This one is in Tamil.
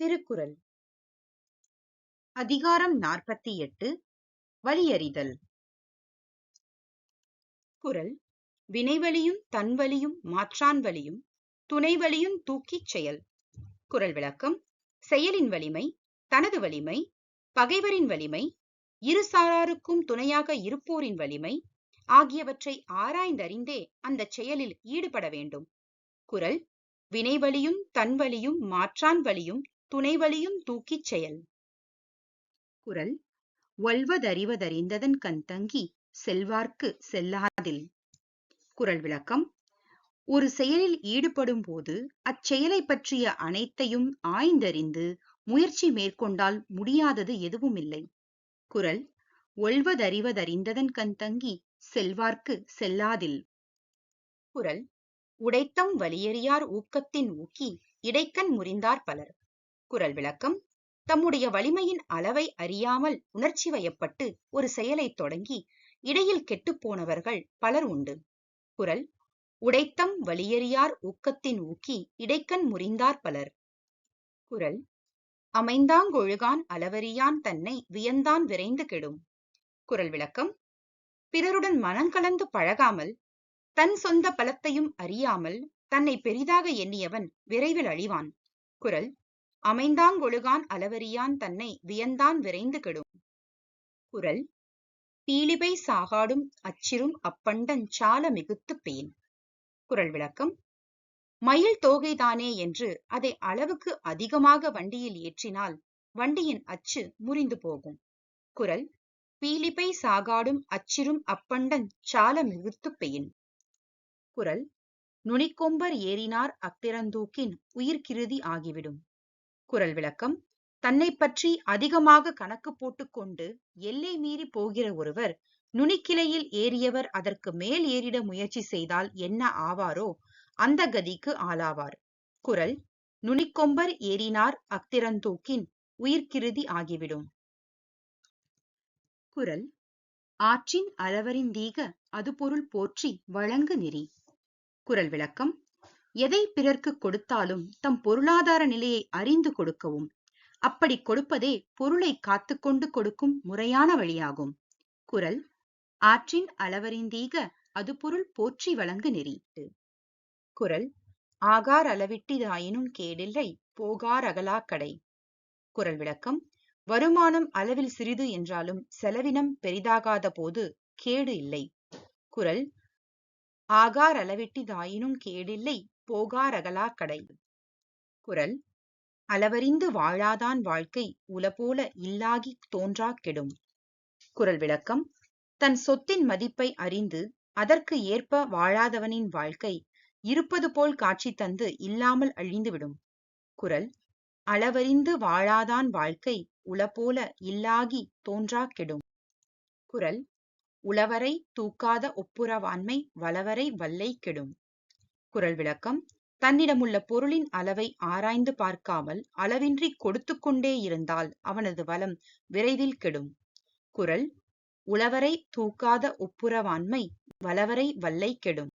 திருக்குறள். அதிகாரம் நாற்பத்தி எட்டு வலியறிதல் குரல் வினைவழியும் தன்வழியும் மாற்றான் வழியும் துணை வழியும் தூக்கிச் செயல். குரல் விளக்கம் செயலின் வலிமை தனது வலிமை பகைவரின் வலிமை இரு சாராருக்கும் துணையாக இருப்போரின் வலிமை ஆகியவற்றை ஆராய்ந்தறிந்தே அந்த செயலில் ஈடுபட வேண்டும். குரல் வினைவழியும் தன்வழியும் மாற்றான் வழியும் துணைவழியும் தூக்கிச் செயல். குரல் ஒல்வதறிவதறிந்ததன் கண் தங்கி செல்வார்க்கு செல்லாதில். குரல் விளக்கம் ஒரு செயலில் ஈடுபடும் போது அச்செயலை பற்றிய அனைத்தையும் ஆய்ந்தறிந்து முயற்சி மேற்கொண்டால் முடியாதது எதுவும் இல்லை குரல் ஒல்வதறிவதறிந்ததன் கண் தங்கி செல்வார்க்கு செல்லாதில். குரல் உடைத்தம் வலியறியார் ஊக்கத்தின் ஊக்கி இடைக்கண் முறிந்தார் பலர். குரல் விளக்கம். தம்முடைய வலிமையின் அளவை அறியாமல் உணர்ச்சி வயப்பட்டு ஒரு செயலை தொடங்கி இடையில் கெட்டுப்போனவர்கள் பலர் உண்டு. குரல் உடைத்தம் வலியறியார் ஊக்கத்தின் ஊக்கி இடைக்கண் முறிந்தார் பலர். குரல் அமைந்தாங்கொழுகான் அளவறியான் தன்னை வியந்தான் விரைந்து கெடும். குரல் விளக்கம் பிறருடன் மனங்கலந்து பழகாமல் தன் சொந்த பலத்தையும் அறியாமல் தன்னை பெரிதாக எண்ணியவன் விரைவில் அழிவான். குரல் அமைந்தாங்கொழுகான் அளவறியான் தன்னை வியந்தான் விரைந்து கெடும். குரல் பீலிபை சாகாடும் அச்சிரும் அப்பண்டன் சால மிகுத்து பேன். குரல் விளக்கம் மயில் தோகைதானே என்று அதை அளவுக்கு அதிகமாக வண்டியில் ஏற்றினால் வண்டியின் அச்சு முறிந்து போகும். குரல் பீலிபை சாகாடும் அச்சிரும் அப்பண்டன் சால மிகுத்து பெயின் குரல் நுனிக்கொம்பர் ஏறினார் அப்பிறந்தூக்கின் உயிர்கிருதி ஆகிவிடும். குரல் விளக்கம். தன்னை பற்றி அதிகமாக கணக்கு போட்டுக்கொண்டு எல்லை மீறி போகிற ஒருவர் நுனிக்கிளையில் ஏறியவர் அதற்கு மேல் ஏறிட முயற்சி செய்தால் என்ன ஆவாரோ அந்த கதிக்கு ஆளாவார். குரல் நுனிக்கொம்பர் ஏறினார் அத்திறந்தூக்கின் உயிர்கிருதி ஆகிவிடும். குரல் ஆற்றின் அளவறிந்தீக அது பொருள் போற்றி வழங்கு நெறி. குரல் விளக்கம் எதை பிறர்க்கு கொடுத்தாலும் தம் பொருளாதார நிலையை அறிந்து கொடுக்கவும். அப்படி கொடுப்பதே பொருளை காத்துக்கொண்டு கொடுக்கும் முறையான வழியாகும். குரல் ஆற்றின் அளவறிந்தீக அது பொருள் போற்றி வழங்கு நெறியிட்டு குரல் ஆகார் அளவிட்டிதாயினும் கேடில்லை போகார் அகலா கடை குரல் விளக்கம் வருமானம் அளவில் சிறிது என்றாலும் செலவினம் பெரிதாகாத போது கேடு இல்லை குரல் ஆகார் அளவிட்டிதாயினும் கேடில்லை போகாரகலா கடை குரல் அளவறிந்து வாழாதான் வாழ்க்கை உலபோல இல்லாகி தோன்றா கெடும். குரல் விளக்கம் தன் சொத்தின் மதிப்பை அறிந்து அதற்கு ஏற்ப வாழாதவனின் வாழ்க்கை இருப்பது போல் காட்சி தந்து இல்லாமல் அழிந்துவிடும் குரல் அளவறிந்து வாழாதான் வாழ்க்கை உளபோல இல்லாகி தோன்றா கெடும். குரல் உளவரை தூக்காத ஒப்புரவாண்மை வளவரை வல்லை கெடும். குரல் விளக்கம். தன்னிடமுள்ள பொருளின் அளவை ஆராய்ந்து பார்க்காமல் அளவின்றி கொடுத்து கொண்டே இருந்தால் அவனது வளம் விரைவில் கெடும். குரல். உளவரை தூக்காத ஒப்புரவாண்மை வளவரை வல்லை கெடும்.